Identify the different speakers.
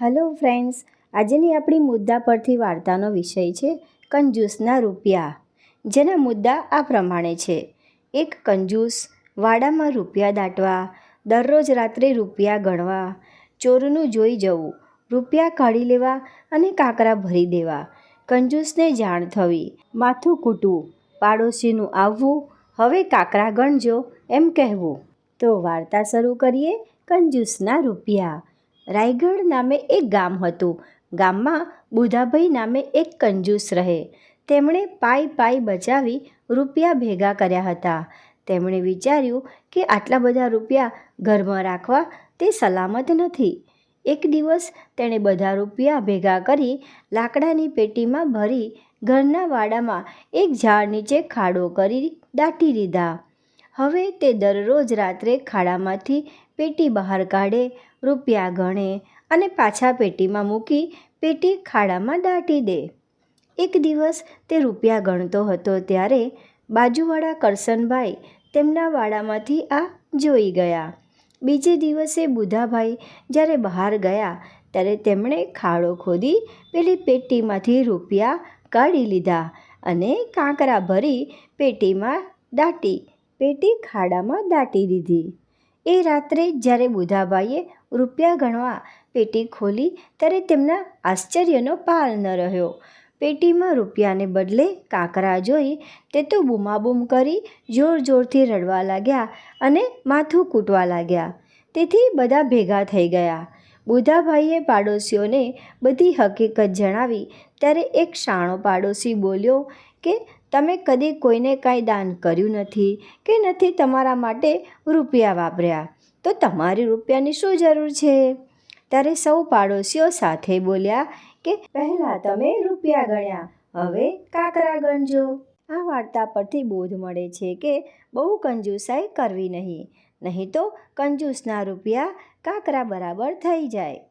Speaker 1: Hello friends, આજની આપણી મુદ્દા પરથી વાર્તાનો વિષય છે કંજૂસના રૂપિયા. જેના મુદ્દા આ પ્રમાણે છે. એક કંજૂસ વાડામાં રૂપિયા દાટવા, દરરોજ રાત્રે રૂપિયા ગણવા, ચોરનું જોઈ જવું, રૂપિયા કાઢી લેવા અને કાંકરા ભરી દેવા. કંજૂસને જાણ થવી, માથું કૂટવું, પાડોશીનું આવવું, હવે કાંકરા ગણજો એમ કહેવું. તો વાર્તા શરૂ કરીએ કંજૂસના રૂપિયા. રાયગઢ નામે એક ગામ હતું. ગામમાં બુધાભાઈ નામે એક કંજૂસ રહે. તેમણે પાઈ પાઈ બચાવી રૂપિયા ભેગા કર્યા હતા. તેમણે વિચાર્યું કે આટલા બધા રૂપિયા ઘરમાં રાખવા તે સલામત નથી. એક દિવસ તેણે બધા રૂપિયા ભેગા કરી લાકડાની પેટીમાં ભરી ઘરના વાડામાં એક ઝાડ નીચે ખાડો કરી દાટી દીધા. હવે તે દરરોજ રાત્રે ખાડામાંથી પેટી બહાર કાઢે, રૂપિયા ગણે અને પાછા પેટીમાં મૂકી પેટી ખાડામાં દાટી દે. એક દિવસ તે રૂપિયા ગણતો હતો ત્યારે બાજુવાળા કરસનભાઈ તેમના વાડામાંથી આ જોઈ ગયા. બીજે દિવસે બુધાભાઈ જ્યારે બહાર ગયા ત્યારે તેમણે ખાડો ખોદી પેલી પેટીમાંથી રૂપિયા કાઢી લીધા અને કાંકરા ભરી પેટીમાં દાટી, પેટી ખાડામાં દાટી દીધી. એ રાત્રે જ્યારે બુધાભાઈએ રૂપિયા ગણવા પેટી ખોલી, ત્યારે તેમના આશ્ચર્યનો પાર ન રહ્યો. પેટીમાં રૂપિયાને બદલે કાંકરા જોઈ તે તો બૂમાબૂમ કરી જોર જોરથી રડવા લાગ્યા અને માથું કૂટવા લાગ્યા. તેથી બધા ભેગા થઈ ગયા. બુધાભાઈએ પાડોશીઓને બધી હકીકત જણાવી, ત્યારે એક શાણો પાડોશી બોલ્યો કે, તમે કદી કોઈને કાંઈ દાન કર્યું નથી કે નથી તમારા માટે રૂપિયા વાપર્યા? તો તમારી રૂપિયાની શું જરૂર છે? ત્યારે સૌ પાડોશીઓ સાથે બોલ્યા કે, પહેલાં તમે રૂપિયા ગણ્યા, હવે કાકરા ગણજો. આ વાર્તા પરથી બોધ મળે છે કે બહુ કંજૂસાઈ કરવી નહીં. નહીં તો કંજૂસના રૂપિયા કાકરા બરાબર થઈ જાય.